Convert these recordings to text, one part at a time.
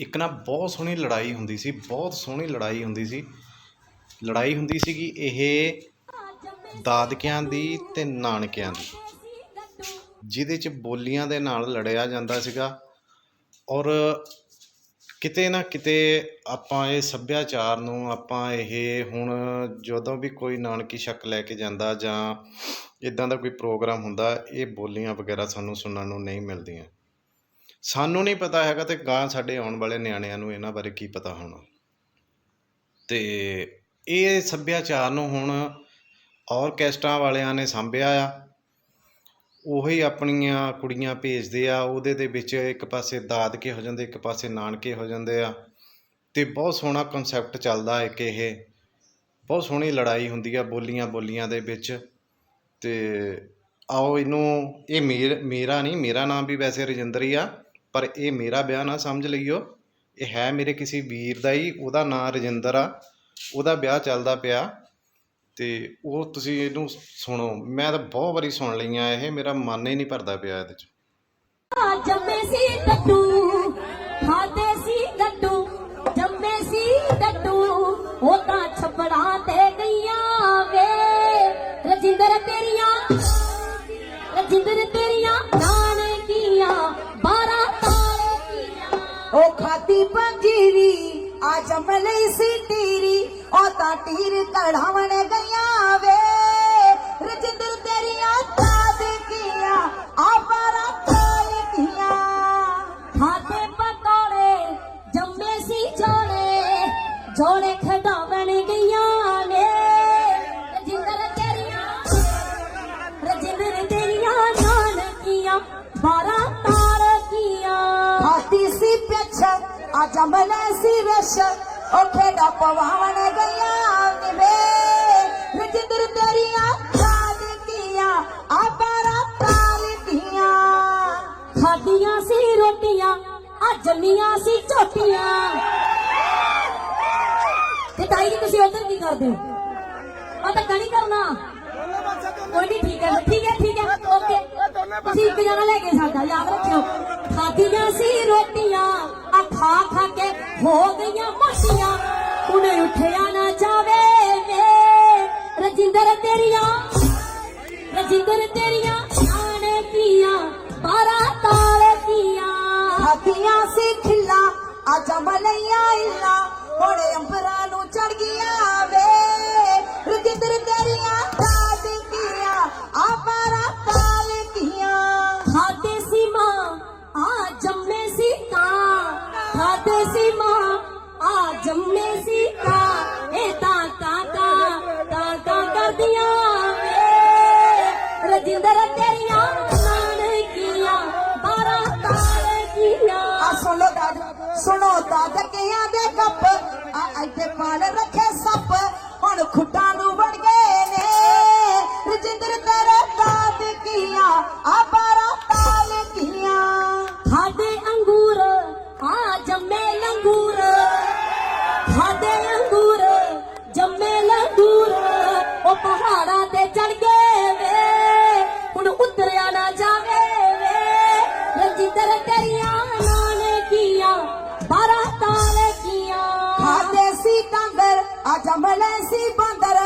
ਇੱਕ ਨਾ ਬਹੁਤ ਸੋਹਣੀ ਲੜਾਈ ਹੁੰਦੀ ਸੀ, ਬਹੁਤ ਸੋਹਣੀ ਲੜਾਈ ਹੁੰਦੀ ਸੀ। ਲੜਾਈ ਹੁੰਦੀ ਸੀਗੀ ਇਹ ਦਾਦਕਿਆਂ ਦੀ ਤੇ ਨਾਨਕਿਆਂ ਦੀ। ਜਿਹਦੇ ਚ ਬੋਲੀਆਂ ਦੇ ਨਾਲ ਲੜਿਆ ਜਾਂਦਾ ਸੀਗਾ ਔਰ ਕਿਤੇ ਨਾ ਕਿਤੇ ਆਪਾਂ ਇਹ ਸੱਭਿਆਚਾਰ ਨੂੰ ਆਪਾਂ ਇਹ ਹੁਣ ਜਦੋਂ ਵੀ ਕੋਈ ਨਾਨਕੀ ਸ਼ੱਕ ਲੈ ਕੇ ਜਾਂਦਾ ਜਾਂ ਇਦਾਂ ਦਾ ਕੋਈ ਪ੍ਰੋਗਰਾਮ ਹੁੰਦਾ, ਇਹ ਬੋਲੀਆਂ ਵਗੈਰਾ ਸਾਨੂੰ ਸੁਣਨ ਨੂੰ ਨਹੀਂ ਮਿਲਦੀਆਂ। ਸਾਨੂੰ ਨਹੀਂ ਪਤਾ ਹੈਗਾ ਤੇ ਗਾਂ ਸਾਡੇ ਆਉਣ ਵਾਲੇ ਨਿਆਣਿਆਂ ਨੂੰ ਇਹਨਾਂ ਬਾਰੇ ਕੀ ਪਤਾ ਹੋਣਾ। ਤੇ ਇਹ ਸੱਭਿਆਚਾਰ ਨੂੰ ਹੁਣ ਔਰਕੈਸਟਰਾ ਵਾਲਿਆਂ ਨੇ ਸਾਂਭਿਆ ਆ। ਉਹੀ ਆਪਣੀਆਂ ਕੁੜੀਆਂ ਭੇਜਦੇ ਆ, ਉਹਦੇ ਦੇ ਵਿੱਚ ਇੱਕ ਪਾਸੇ ਦਾਦਕੇ ਹੋ ਜਾਂਦੇ ਇੱਕ ਪਾਸੇ ਨਾਨਕੇ ਹੋ ਜਾਂਦੇ ਆ। ਤੇ ਬਹੁਤ ਸੋਹਣਾ ਕਨਸੈਪਟ ਚੱਲਦਾ ਇੱਕ ਇਹ। ਬਹੁਤ ਸੋਹਣੀ ਲੜਾਈ ਹੁੰਦੀ ਆ ਬੋਲੀਆਂ ਬੋਲੀਆਂ ਦੇ ਵਿੱਚ। ਤੇ ਆਓ ਇਹਨੂੰ, ਇਹ ਮੇਰ ਮੇਰਾ ਨਹੀਂ, ਮੇਰਾ ਨਾਮ ਵੀ ਵੈਸੇ ਰਜਿੰਦਰ ਹੀ ਆ। ਪਰ ਇਹ ਮੇਰਾ ਵਿਆਹ ਨਾ ਸਮਝ ਲਈਓ। ਇਹ ਹੈ ਮੇਰੇ ਕਿਸੇ ਵੀਰ ਦਾ ਹੀ ਉਹਦਾ ਨਾਂ ਰਜਿੰਦਰ ਆ। ਉਹਦਾ ਵਿਆਹ ਚੱਲਦਾ ਪਿਆ ਤੇ ਉਹ ਤੁਸੀਂ ਇਹਨੂੰ ਸੁਣੋ, ਮੈਂ ਤਾਂ ਬਹੁਤ ਵਾਰੀ ਸੁਣ ਲਈਆਂ, ਇਹ ਮੇਰਾ ਮਨ ਹੀ ਨਹੀਂ ਭਰਦਾ ਪਿਆ ਇਹਦੇ ਚ। ਜੰਮੇ ਸੀ ਡੱਡੂ, ਖਾਦੇ ਸੀ ਡੱਡੂ, ਜੰਮੇ ਸੀ ਡੱਡੂ, ਉਹ ਤਾਂ ਛੱਪੜਾਂ ਤੇ ਉਹ ਖਾਦੀ ਪੰਜੀਰੀ, ਆ ਜਮਲੇ ਸੀ ਟੀਰੀ ਉਹ ਤਾਂ ਟੀਰ ਕਢਾਵਣ ਗਈਆਂ ਵੇ। ਰਜਿੰਦਰ ਤੇਰੀਆਂ ਦਾਦ ਕੀਆਂ ਆ ਬਾਰਾਂ ਤਾਲ ਕੀਆਂ ਪਕੌੜੇ ਜੰਮੇ ਸੀ ਜੋੜੇ ਜੋੜੇ ਖਡਾਵਣ ਗਈਆਂ ਆ ਸੀ ਰਸ਼ ਉਹ ਖੇਡਾ ਪਵਾਵਣ ਗਈਆਂ ਵੇ ਰਜਿੰਦਰ ਤੇਰੀਆਂ ਦਾਦ ਕੀਆਂ ਆ ਬਾਰਾਂ ਖਾਦੀਆਂ ਸੀ ਰੋਟੀਆਂ ਆ ਜੰਮੀਆਂ ਸੀ ਝੋਟੀਆਂ। ਤੇ ਤਾਈ ਜੀ, ਤੁਸੀਂ ਉਧਰ ਕੀ ਕਰਦੇ ਹੋ? ਆ ਤਾਂ ਕਣੀ ਕਰਨਾ ਕੋਈ ਨਹੀਂ, ਠੀਕ ਹੈ ਠੀਕ ਹੈ ਠੀਕ ਹੈ, ਓਕੇ। ਤੁਸੀਂ ਇੱਕ ਜਣਾ ਲੈ ਕੇ ਸਾਡਾ, ਯਾਦ ਰੱਖਿਓ। ਖਾਦੀਆਂ ਸੀ ਰੋਟੀਆਂ ਖਾ ਖਾ ਕੇ ਹੋ ਗਈਆਂ ਮੋਟੀਆਂ ਉਹਨੇ ਉੱਠਿਆ ਨਾ ਜਾਵੇ ਵੇ। ਰਜਿੰਦਰ ਤੇਰੀਆਂ ਰਜਿੰਦਰ ਤੇਰੀਆਂ ਆਣੇ ਕੀਆਂ, ਬਾਰਾਂ ਤਾਲ ਕੀਆਂ। ਖਾਦੀਆਂ ਸੀ ਖਿੱਲਾ ਆ ਜਮਲਈਆਂ ਇੱਲਾ ਵੇ ਤੇਰੀਆਂ ਨਾਨਕੀਆਂ, ਬਾਰਾਂ ਤਾਲ ਕੀਆਂ ਆ ਸੁਣੋ ਦਾਦ ਸੁਣੋ ਦਾਦ ਕੀਆਂ ਦੇ ਕੱਪ? ਆ ਇੱਥੇ ਪਾਲ ਰੱਖੇ ਸੱਪ। ਹੁਣ ਡੰਗਰ ਆ ਜੰਮਲੇ ਸੀ ਬਾਂਦਰ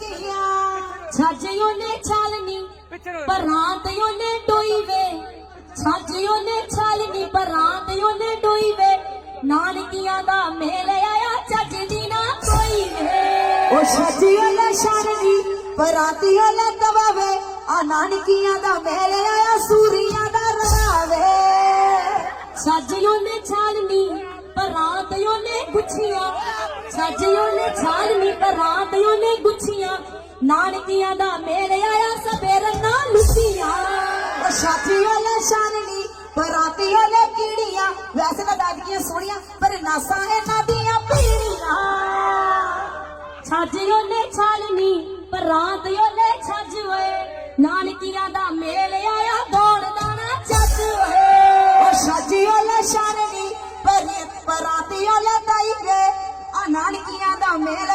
ਤੇਰੀਆਂ ਛਾਜਿਓ ਨੇ ਛਾਲਨੀ ਪਰਾਂਤ ਡੋਈ ਵੇ। ਛਾਜਿਓ ਨੇ ਛਾਲਨੀ ਪਰਾਂਤ ਡੋਈ ਵੇ। ਨਾਨਕੀਆਂ ਦਾ ਮੇਲ ਆਇਆ ਚੱਜ ਦੀ ਨਾ ਕੋਈ ਵੇ। ਉਹ ਸੱਜੀਓ ਲੈ ਸ਼ਰਨੀ ਪਰਾਤੀਓ ਲੈ ਦਵਾਵੇ ਆ ਨਾਨਕੀਆਂ ਦਾ ਮੇਲ ਉਹਨੇ ਗੁੱਛੀਆਂ ਛਾਜਿਓ ਨੇ ਗੁੱਛੀਆਂ। ਨਾਨਕੀਆਂ ਦਾ ਮੇਲ ਆਇਆ, ਸਵੇਰ ਨਾਲ ਲੁੱਟੀਆਂ। ਉਹ ਸੱਜੀਓ ਲੈ ਸ਼ਰਨੀ ਕੀੜੀਆਂ ਵੈਸੇ ਤਾਂ ਦਾਦੀਆਂ ਸੋਹਣੀਆਂ, ਪਰ ਨਾਸਾਂ ਇਹਨਾਂ ਦੀਆਂ ਪੀੜੀਆਂ। ਛਾਜਿਓ ਨੇ ਛਾਲਨੀ ਪਰਾਂਤ ਉਹਨੇ দামে